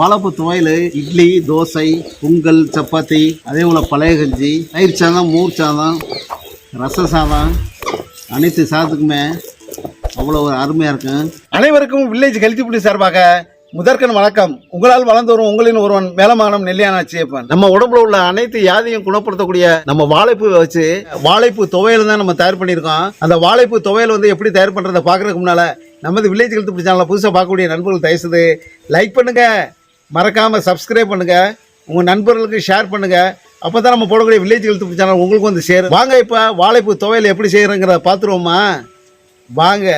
வாழைப்பூ துவையல் இட்லி தோசை பொங்கல் சப்பாத்தி அதே போல் பழைய கஞ்சி தயிர் சாதம் மோர் சாதம் ரச சாதம் அனைத்து சாதத்துக்குமே அவ்வளோ ஒரு அருமையாக இருக்கும் அனைவருக்கும் வில்லேஜ் கல்திப்புடி சார்பாக முதற்கன் வணக்கம். உங்களால் வளர்ந்து வரும் உங்களின் ஒருவன் மேலமானம் நெல்லியான சேப்பன் நம்ம உடம்புல உள்ள அனைத்து யாதையும் குணப்படுத்தக்கூடிய நம்ம வாழைப்பூ வச்சு வாழைப்பூ துவையல் தான் நம்ம தயார் பண்ணியிருக்கோம். அந்த வாழைப்பூ துவையல் வந்து எப்படி தயார் பண்ணுறதை பார்க்கறதுக்கு முன்னால் நமது வில்லேஜ் கல்திப்புடி சேனலை புதுசாக பார்க்கக்கூடிய நண்பர்கள் தயசுது லைக் பண்ணுங்கள் மறக்காமல் சப்ஸ்கிரைப் பண்ணுங்கள் உங்கள் நண்பர்களுக்கு ஷேர் பண்ணுங்கள் அப்போ தான் நம்ம போடக்கூடிய வில்லேஜ் ஹெல்த் சேனல் உங்களுக்கு வந்து சேரும். வாங்க இப்போ வாழைப்பூ துவையல் எப்படி செய்யறோங்கிறத பார்த்துருவோமா? வாங்க.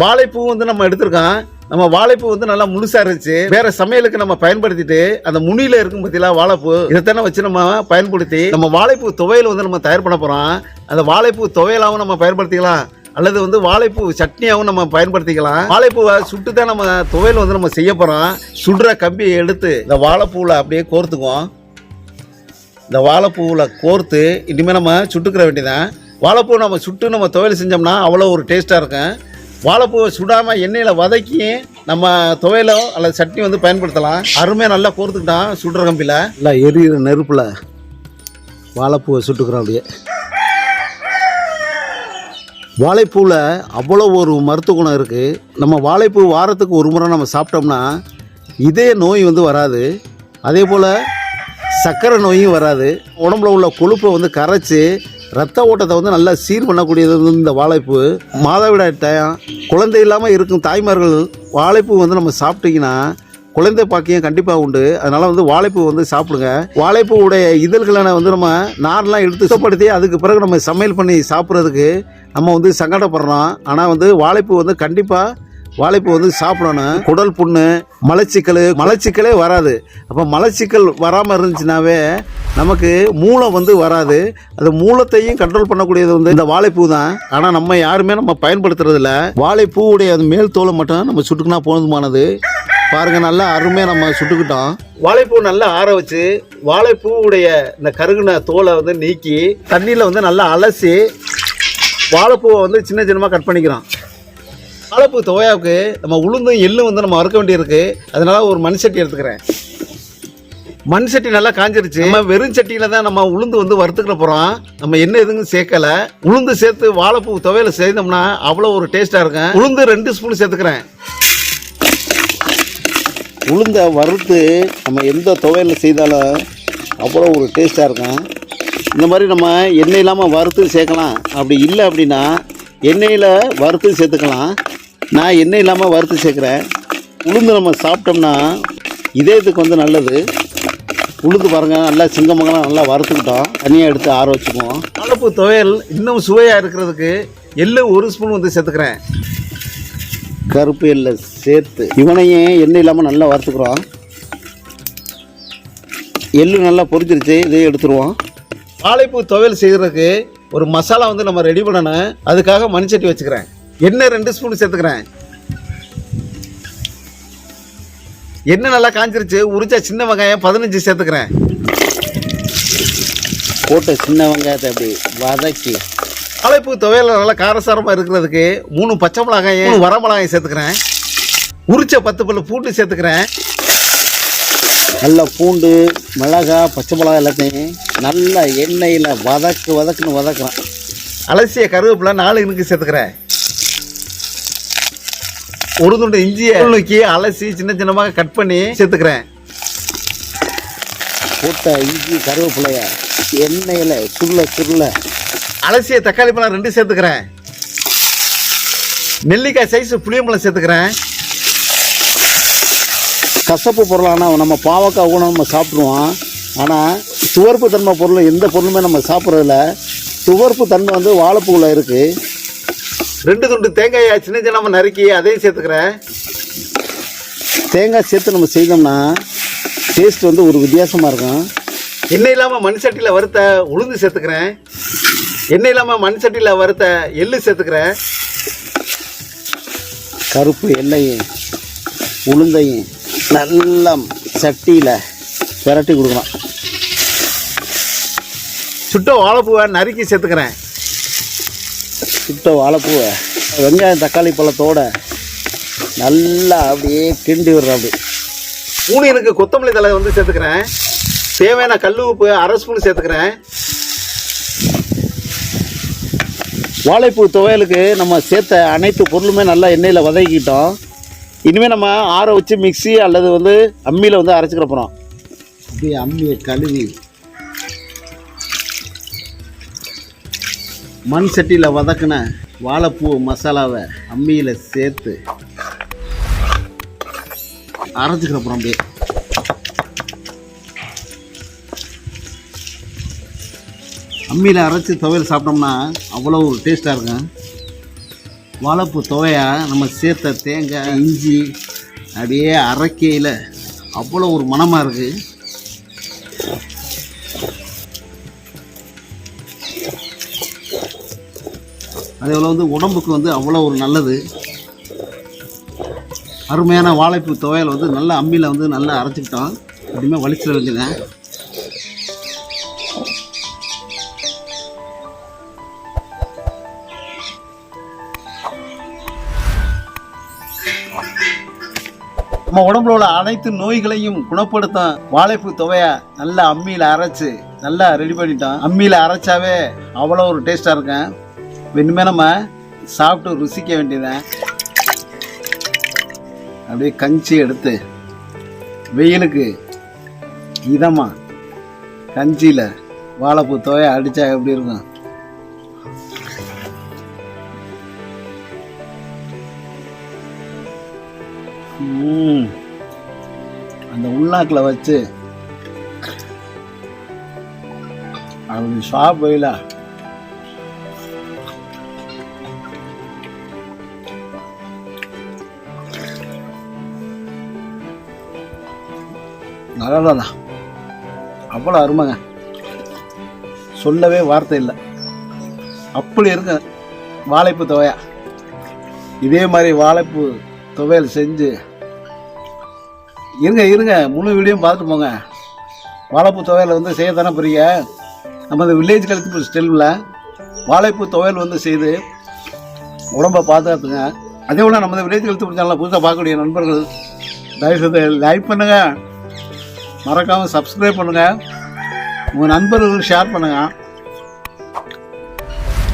வாழைப்பூ வந்து நம்ம எடுத்திருக்கோம். நம்ம வாழைப்பூ வந்து நல்லா முழுசா இருந்துச்சு. வேற சமையலுக்கு நம்ம பயன்படுத்திட்டு அந்த முனியில இருக்கும் பத்தியா வாழைப்பூ இதைத்தானே வச்சு நம்ம பயன்படுத்தி நம்ம வாழைப்பூ துவையல் வந்து நம்ம தயார் பண்ண போறோம். அந்த வாழைப்பூ துவையலாவும் நம்ம பயன்படுத்திக்கலாம். அல்லது வந்து வாழைப்பூ சட்னியாகவும் நம்ம பயன்படுத்திக்கலாம். வாழைப்பூவை சுட்டு தான் நம்ம துவையல் வந்து நம்ம செய்ய போகிறோம் சுடுற கம்பியை எடுத்து இந்த வாழைப்பூவில் அப்படியே கோர்த்துக்குவோம். இந்த வாழைப்பூவில் கோர்த்து இனிமேல் நம்ம சுட்டுக்கிற வேண்டியதான் வாழைப்பூ நம்ம சுட்டு நம்ம துவையல் செஞ்சோம்னா அவ்வளோ ஒரு டேஸ்ட்டாக இருக்கும். வாழைப்பூவை சுடாமல் எண்ணெயில் வதக்கி நம்ம துவையலோ அல்லது சட்னி வந்து பயன்படுத்தலாம். அருமையாக நல்லா கோர்த்துக்கிட்டான் சுடுற கம்பியில். நல்லா எரியிற நெருப்பில் வாழைப்பூவை சுட்டுக்கிறோம் அப்படியே. வாழைப்பூவில் அவ்வளோ ஒரு மருத்துவ குணம் இருக்குது நம்ம வாழைப்பூ வாரத்துக்கு ஒரு முறை நம்ம சாப்பிட்டோம்னா இதே நோய் வந்து வராது. அதே போல் சர்க்கரை நோயும் வராது. உடம்புல உள்ள கொழுப்பை வந்து கரைச்சி ரத்த ஓட்டத்தை வந்து நல்லா சீர் பண்ணக்கூடியது வந்து இந்த வாழைப்பூ. மாதவிடாய் டயம் குழந்தை இல்லாமல் இருக்கும் தாய்மார்கள் வாழைப்பூ வந்து நம்ம சாப்பிட்டீங்கன்னா குழந்தை பாக்கியம் கண்டிப்பாக உண்டு. அதனால் வந்து வாழைப்பூ வந்து சாப்பிடுங்க. வாழைப்பூவுடைய இதழ்களை வந்து நம்ம நார்லாம் எடுத்து சுத்தப்படுத்தி அதுக்கு பிறகு நம்ம சமையல் பண்ணி சாப்பிட்றதுக்கு நம்ம வந்து சங்கடப்படுறோம். ஆனால் வந்து வாழைப்பூ வந்து கண்டிப்பாக வாழைப்பூ வந்து சாப்பிடணும். குடல் புண்ணு மலச்சிக்கல் மலச்சிக்கலே வராது. அப்போ மலச்சிக்கல் வராமல் இருந்துச்சுனாவே நமக்கு மூலம் வந்து வராது. அது மூலத்தையும் கண்ட்ரோல் பண்ணக்கூடியது வந்து இந்த வாழைப்பூ தான். ஆனால் நம்ம யாருமே நம்ம பயன்படுத்துறதில்ல. வாழைப்பூவுடைய அந்த மேல் தோலை மட்டும் நம்ம சுட்டுக்கினா போனதுமானது பாருங்கள் நல்லா அருமையாக நம்ம சுட்டுக்கிட்டோம். வாழைப்பூ நல்லா ஆற வச்சு வாழைப்பூவுடைய இந்த கருகுன தோலை வந்து நீக்கி தண்ணியில் வந்து நல்லா அலசி வாழைப்பூவை வந்து சின்ன சின்னமாக கட் பண்ணிக்கிறோம். வாழைப்பூ துவையாவுக்கு நம்ம உளுந்தும் எள்ளும் வந்து நம்ம வறுக்க வேண்டியிருக்கு. அதனால ஒரு மண் சட்டி எடுத்துக்கிறேன். மண் சட்டி நல்லா காஞ்சிருச்சு. நம்ம வெறும் சட்டியில தான் நம்ம உளுந்து வந்து வறுத்துக்கிற போகிறோம் நம்ம என்ன எதுவும் சேர்க்கல. உளுந்து சேர்த்து வாழைப்பூ துவையில சேர்ந்தோம்னா அவ்வளோ ஒரு டேஸ்ட்டாக இருக்கும். உளுந்து ரெண்டு ஸ்பூன் சேர்த்துக்கிறேன். உளுந்தை வறுத்து நம்ம எந்த துவையில் செய்தாலும் அவ்வளோ ஒரு டேஸ்ட்டாக இருக்கும். இந்த மாதிரி நம்ம எண்ணெய் இல்லாமல் வறுத்து சேர்க்கலாம். அப்படி இல்லை அப்படின்னா எண்ணெயில் வறுத்து சேர்த்துக்கலாம். நான் எண்ணெய் இல்லாமல் வறுத்து சேர்க்குறேன். உளுந்து நம்ம சாப்பிட்டோம்னா இதயத்துக்கு வந்து நல்லது. உளுந்து பாருங்கள் நல்லா சிங்கமங்கலாம் நல்லா வறுத்துக்கிட்டோம். தனியாக எடுத்து ஆற வச்சுக்குவோம். வாழைப்பூ துவையல் இன்னும் சுவையாக இருக்கிறதுக்கு எள்ளு ஒரு ஸ்பூன் வந்து சேர்த்துக்கிறேன். கருப்பு எள்ளை சேர்த்து இவனையும் எண்ணெய் இல்லாமல் நல்லா வறுத்துக்கிறோம். எள்ளு நல்லா பொரிச்சிருச்சு இதையும் எடுத்துருவோம். வாழைப்பூ துவையல் செய்கிறதுக்கு ஒரு மசாலா வந்து நம்ம ரெடி பண்ணணும். அதுக்காக மண்சட்டி வச்சுக்கிறேன். எண்ணெய் ரெண்டு ஸ்பூன் சேர்த்துக்கிறேன்? எண்ணெய் நல்லா காஞ்சிருச்சு? உரிச்சா சின்ன வெங்காயம் பதினஞ்சு சேர்த்துக்கிறேன். போட்ட சின்ன வெங்காயத்தை அப்படி வதக்கி. வாழைப்பூ துவையல் நல்லா காரசாரமாக இருக்கிறதுக்கு மூணு பச்சை மிளகாயும் மூணு வர மிளகாயும் சேர்த்துக்கிறேன். உரிச்ச பத்து பல்லு பூண்டு சேர்த்துக்கிறேன். நல்லா பூண்டு மிளகா பச்சை மிளகா எல்லாத்தையும் நல்லா எண்ணெயில் வதக்கு வதக்குன்னு வதக்குறேன். அலசிய கருவேப்பிலை நாலு இனுக்கு சேர்த்துக்கிறேன். ஒரு துண்டு இஞ்சியை நுணுக்கி அலசி சின்ன சின்னமாக கட் பண்ணி சேர்த்துக்கிறேன். போட்ட இஞ்சி கருவேப்பிலைய எண்ணெயில் சுருள சுருள. அலசிய தக்காளி பழம் ரெண்டு சேர்த்துக்கிறேன். நெல்லிக்காய் சைஸ் புளியம்பழம் சேர்த்துக்கிறேன். கசப்பு பொருளான நம்ம பாவக்காய் கூட நம்ம சாப்பிடுவோம். ஆனால் துவர்ப்பு தன்மை பொருள் எந்த பொருளுமே நம்ம சாப்பிட்றதில்ல. துவர்ப்பு தன்மை வந்து வாழைப்பூவில் இருக்குது ரெண்டு துண்டு தேங்காயை சின்ன சின்னமாக நறுக்கி அதையும் சேர்த்துக்கிறேன். தேங்காய் சேர்த்து நம்ம செய்தோம்னா டேஸ்ட் வந்து ஒரு வித்தியாசமாக இருக்கும். எண்ணெய் இல்லாமல் மண் சட்டியில் வறுத்த உளுந்து சேர்த்துக்கிறேன். எண்ணெய் இல்லாமல் மண் சட்டியில் வறுத்த எள்ளு சேர்த்துக்கிறேன். கருப்பு எண்ணெயும் உளுந்தையும் நல்லா சட்டியில் பிரட்டி கொடுக்கணும் சுட்ட வாழைப்பூவை நறுக்கி சேர்த்துக்கிறேன். சுட்ட வாழைப்பூவை. வெங்காயம் தக்காளி பழத்தோட நல்லா அப்படியே கிண்டி விடுற அப்படி ஊனியனுக்கு கொத்தமல்லி தலை வந்து சேர்த்துக்கிறேன். தேவையான கல் உப்பு அரை ஸ்பூன் சேர்த்துக்கிறேன். வாழைப்பூ துவையலுக்கு நம்ம சேர்த்த அனைத்து பொருளுமே நல்லா எண்ணெயில் வதக்கிட்டோம் இனிமேல் நம்ம ஆற வச்சு மிக்ஸி அல்லது வந்து அம்மியில் வந்து அரைச்சிக்கிற போகிறோம் அப்படியே அம்மியை கழுவி மண் சட்டியில் வதக்கின வாழைப்பூ மசாலாவை அம்மியில் சேர்த்து அரைச்சிக்கிற போகிறோம் அப்படியே அம்மியில் அரைச்சி துவையல் சாப்பிட்டோம்னா அவ்வளோ ஒரு டேஸ்ட்டாக இருக்கும். வாழைப்பூ துவையா நம்ம சேர்த்த தேங்காய் இஞ்சி அப்படியே அரைக்கையில் அவ்வளோ ஒரு மணமாக இருக்குது அதே போல் வந்து உடம்புக்கு வந்து அவ்வளோ ஒரு நல்லது. அருமையான வாழைப்பூ துவையல் வந்து நல்லா அம்மியில் வந்து நல்லா அரைச்சிக்கிட்டோம். இனிமேல் வலிச்சிட வேண்டியதான் நம்ம உடம்புல உள்ள அனைத்து நோய்களையும் குணப்படுத்த வாழைப்பூ துவையை நல்லா அம்மியில் அரைச்சு நல்லா ரெடி பண்ணிட்டோம். அம்மியில் அரைச்சாவே அவ்வளோ ஒரு டேஸ்ட்டாக இருக்கும். இனிமே நம்ம சாப்பிட்டு ருசிக்க வேண்டியதான் அப்படியே கஞ்சி எடுத்து வெயிலுக்கு இதமா கஞ்சியில் வாழைப்பூ துவைய அடித்தா எப்படி இருக்கும்? அந்த உள்நாக்கில் வச்சு அப்படி சாப்பிடல நல்லா அவ்வளோ அருமைங்க. சொல்லவே வார்த்தை இல்லை. அப்படி இருக்கு வாழைப்பூ துவையா இதே மாதிரி வாழைப்பூ துவையல் செஞ்சு இருங்க இருங்க முழு வீடியோ பார்த்துட்டு போங்க. வாழைப்பூ துவையல் வந்து செய்ய தானே போறீங்க? நம்ம இந்த வில்லேஜ் கல்ச்சர் ஸ்டெல்வில் வாழைப்பூ துவையல் வந்து செய்து உடம்பை பாதுகாத்துங்க. அதே போல் நம்ம இந்த வில்லேஜ் கல்ச்சர் சேனலில் புதுசாக பார்க்கக்கூடிய நண்பர்கள் தயவுசெய்து லைக் பண்ணுங்கள் மறக்காமல் சப்ஸ்கிரைப் பண்ணுங்கள் உங்கள் நண்பர்களுக்கு ஷேர் பண்ணுங்கள்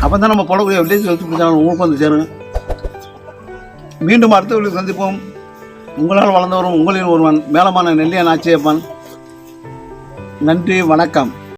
அப்போ தான் நம்ம போடக்கூடிய வில்லேஜ் கல்ச்சர் சேனல் உங்களுக்கு வந்து சேருங்க. மீண்டும் அடுத்த வீட்டில் சந்திப்போம். உங்களால் வளர்ந்தவரும் உங்களின் ஒருவன் மேலமான நெல்லியன் ஆச்சியப்பன். நன்றி வணக்கம்.